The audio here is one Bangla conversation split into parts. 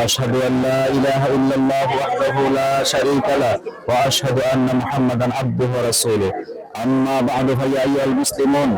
وأشهد أن لا إله إلا الله وحده لا شريك له وأشهد أن محمدا عبده ورسوله. أما بعد فيا أيها المسلمون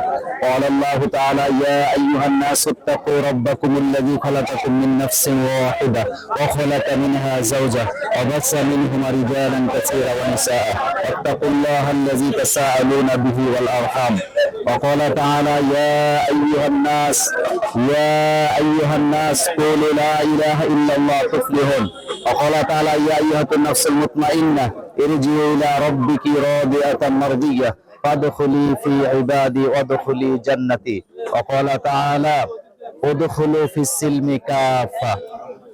قال الله تعالى يا أيها الناس اتقوا ربكم الذي خلقكم من نفس واحدة وخلق منها زوجة وبث منهما رجالا كثيرا ونساء. واتقوا الله الذي تساءلون به والأرحام. وقال تعالى يا أيها الناس يا أيها الناس قولوا لا إله إلا الله تفلحون. وقال تعالى يا أيها النفس المطمئنة ارجعي إلى ربك راضية مرضية فادخلي في عبادي وادخلي جنتي. وقال تعالى ادخلوا في السلم كافة.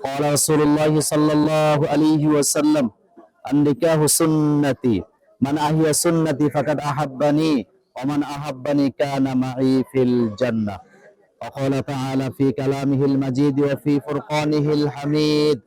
قال رسول الله صلى الله عليه وسلم النكاح سنتي من أحيا سنتي فقد أحبني ومن أحبني كان معي في الجنة. وقال تعالى في كلامه المجيد وفي فرقانه الحميد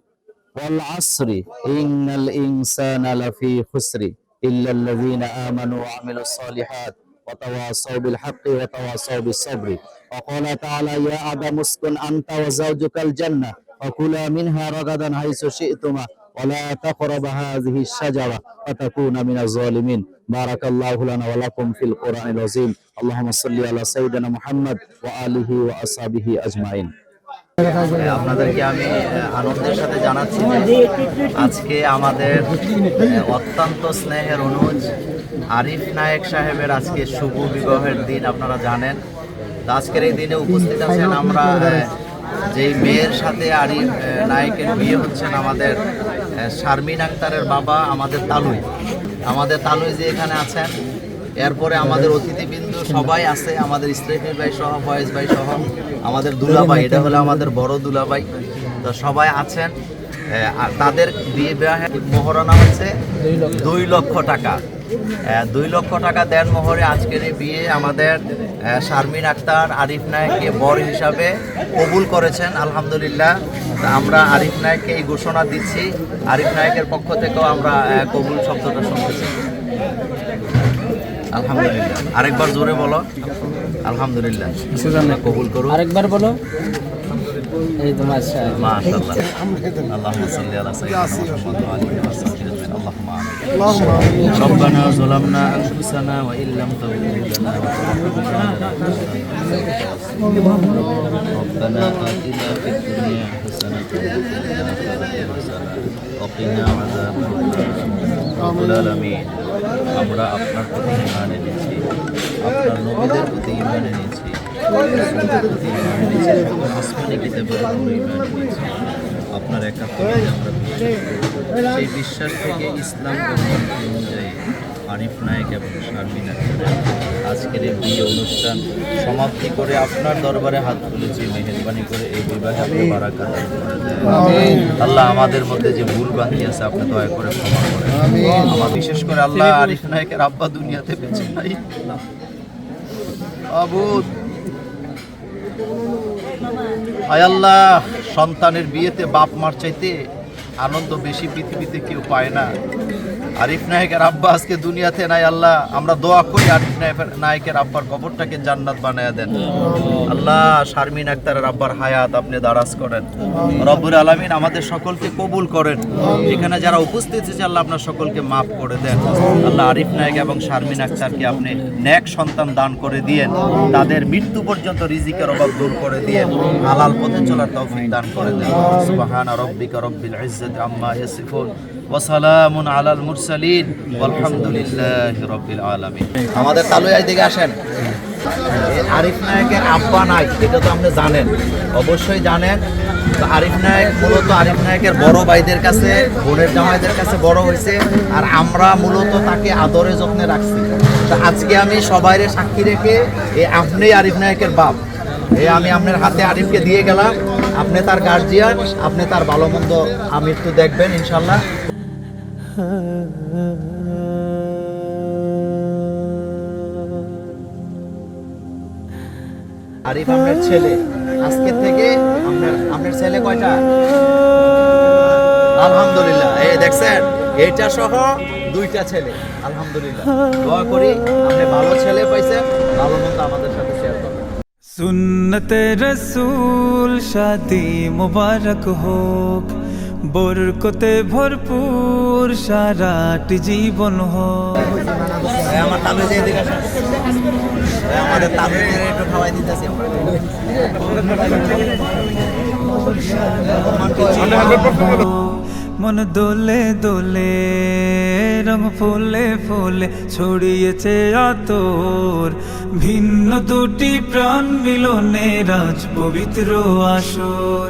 والعصر إن الإنسان لفي خسر إلا الذين آمنوا وعملوا الصالحات وتواصوا بالحق وتواصوا بالصبر. وقال تعالى يا آدم اسكن أنت وزوجك الجنة وكلا منها رغدا حيث شئتما ولا تقرب هذه الشجرة فتكون من الظالمين بارك الله لنا ولكم في القرآن العظيم اللهم صل على سيدنا محمد وآله وأصحابه أجمعين আপনাদেরকে আমি আহ, আনন্দের সাথে জানাচ্ছি যে আজকে আমাদের আহ, অত্যন্ত স্নেহের অনুজ আরিফ নায়েক সাহেবের আজকে শুভ বিবাহের দিন আপনারা জানেন তো আজকের এই দিনে উপস্থিত আছেন আমরা আহ, যেই মেয়ের সাথে আরিফ আহ, নায়েকের বিয়ে হচ্ছেন আমাদের আহ, শারমিন আক্তারের বাবা আমাদের তালুই। আমাদের তালুই যে এখানে আছেন এরপরে আমাদের অতিথিবৃন্দ সবাই আছে আমাদের স্ত্রী ভাই সহ ফয়েজ ভাই সহ আমাদের দুলাভাই এটা হলো আমাদের বড় দুলাভাই। তো সবাই আছেন আর তাদের বিয়ে বিবাহের মহরণা হচ্ছে দুই লক্ষ টাকা। দুই লক্ষ টাকা দেন মোহরে আজকের এই বিয়ে আমাদের শারমিন আক্তার আরিফ নায়ককে বর হিসাবে কবুল করেছেন আলহামদুলিল্লাহ। আমরা আরিফ নায়ককে এই ঘোষণা দিচ্ছি। আরিফ নায়কের পক্ষ থেকেও আমরা কবুল শব্দটা শুনতেছি। আলহামদুলিল্লাহ। আরেকবার জোরে বলো। আলহামদুলিল্লাহ। কবুল করুন। আরেকবার বলো। এই তো মাশা মাশাআল্লাহ। اللهم صل على سيدنا محمد وعلى اله وصحبه اجمعين اللهم امين ربنا ظلمنا انفسنا وان لم تغفر لنا وترحمنا ربنا آتنا في الدنيا حسنة وفي الآخرة حسنة وقنا عذاب النار رب العالمين আমরা আপনার প্রতি ইমান এনেছি আপনার নবীদের প্রতি ইমান এনেছি রাসূলের প্রতি ইমান এনেছি সকল আসমানি কিতাবের উপর ইমান এনেছি আপনার একাত্মকে আমরা করি সেই বিশ্বাস থেকে ইসলাম অনুযায়ী আরিফ নায়ক এবং শারমিন আজকের এই বিয়ে অনুষ্ঠান সমাপ্তি করে আপনার দরবারে হাত তুলেছি, মেহরবানি করে এই বিবাহে আপনি করে। আল্লাহ আমাদের মধ্যে যে ভুল বাকি আছে, আপনি দয়া করে ক্ষমা করেন। আমার বিশেষ করে আল্লাহ আরিফ নায়কের আব্বা দুনিয়াতে বেঁচে নাই। আবুদ। আয় আল্লাহ সন্তানের বিয়েতে বাপ মার চাইতে আনন্দ বেশি পৃথিবীতে কেউ পায় না। আরিফ নায়কের আব্বা আজকে দুনিয়াতে নাই, আল্লাহ, আমরা দোয়া করি আরিফ নায়কের- আব্বার কবরটাকে জান্নাত বানায় দেন। আল্লাহ, শারমিন আক্তারের আব্বার হায়াত আপনি দারাজ করেন। রব্বুল আলমিন আমাদের সকলকে কবুল করেন। এখানে যারা উপস্থিত আছে আল্লাহ আপনার সকলকে মাফ করে দেন। আল্লাহ আরিফ নায়ক এবং শারমিন আক্তারকে আপনি ন্যাক সন্তান দান করে দিয়েন। তাদের মৃত্যু পর্যন্ত রিজিকের অভাব দূর করে দিয়েন। হালাল পথে চলার তৌফিক দান করে দেন। সুবহানা রাব্বিকা রব্বিল ইজ্জাতি আম্মা ইয়াসিফুন। ওয়াসালামুন আলাল মুরসালিন, ওয়ালহামদুলিল্লাহি রাব্বিল আলামিন। আমাদের তালুয়ার দিকে আসেন। আরিফ নায়কের আব্বা নাই, এটা তো আপনি জানেন। অবশ্যই জানেন। তো আরিফ নায়ক, মূলত আরিফ নায়কের বড় ভাইদের কাছে, বোনের জামাইদের কাছে বড় হয়েছে, আর আমরা মূলত তাকে আদরে যত্নে রাখছি। তো আজকে আমি সবাইরে সাক্ষী রেখে এই আপনি আরিফ নায়কের বাপ। এই আমি আপনার হাতে আরিফকে দিয়ে গেলাম। আপনি তার গার্জিয়ান আপনি তার ভালো মন্দ আমি একটু দেখবেন, ইনশাল্লাহ। আরিফ, আপনার ছেলে। আজকে থেকে আপনার আপনার ছেলে কয়টা? আলহামদুলিল্লাহ। এই দেখছেন এটা সহ দুইটা ছেলে। আলহামদুলিল্লাহ। দোয়া করি, আপনি ভালো ছেলে পাইছেন ভালো মন্দ আমাদের সাথে শেয়ার করবেন। সুন্নতে রসুল, শাদি মুবারক হোক। বরকতে ভরপুর সারাটি জীবন হোক আমার তালু যে এদিকে আমাদের তালু একটু খাওয়াই দিতেছি মন দোলে দোলে রং ফুলে ফুলে ছড়িয়েছে আতর। ভিন্ন দুটি প্রাণ মিলনে রাজ পবিত্র আসর।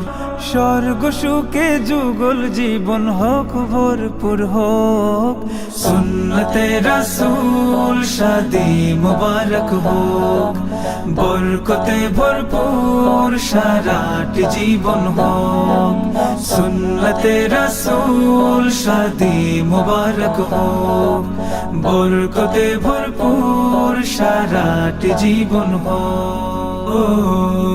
স্বর্গ সুখে যুগল জীবন হোক, ভরপুর হোক। সুন্নতে রাসূল শাদি মুবারক হোক, বরকতে ভরপুর সারাটি জীবন হোক। সুন্নতে রাসূল শাদি মুবারক হোক, বরকতে ভরপুর সারাটি জীবন হোক।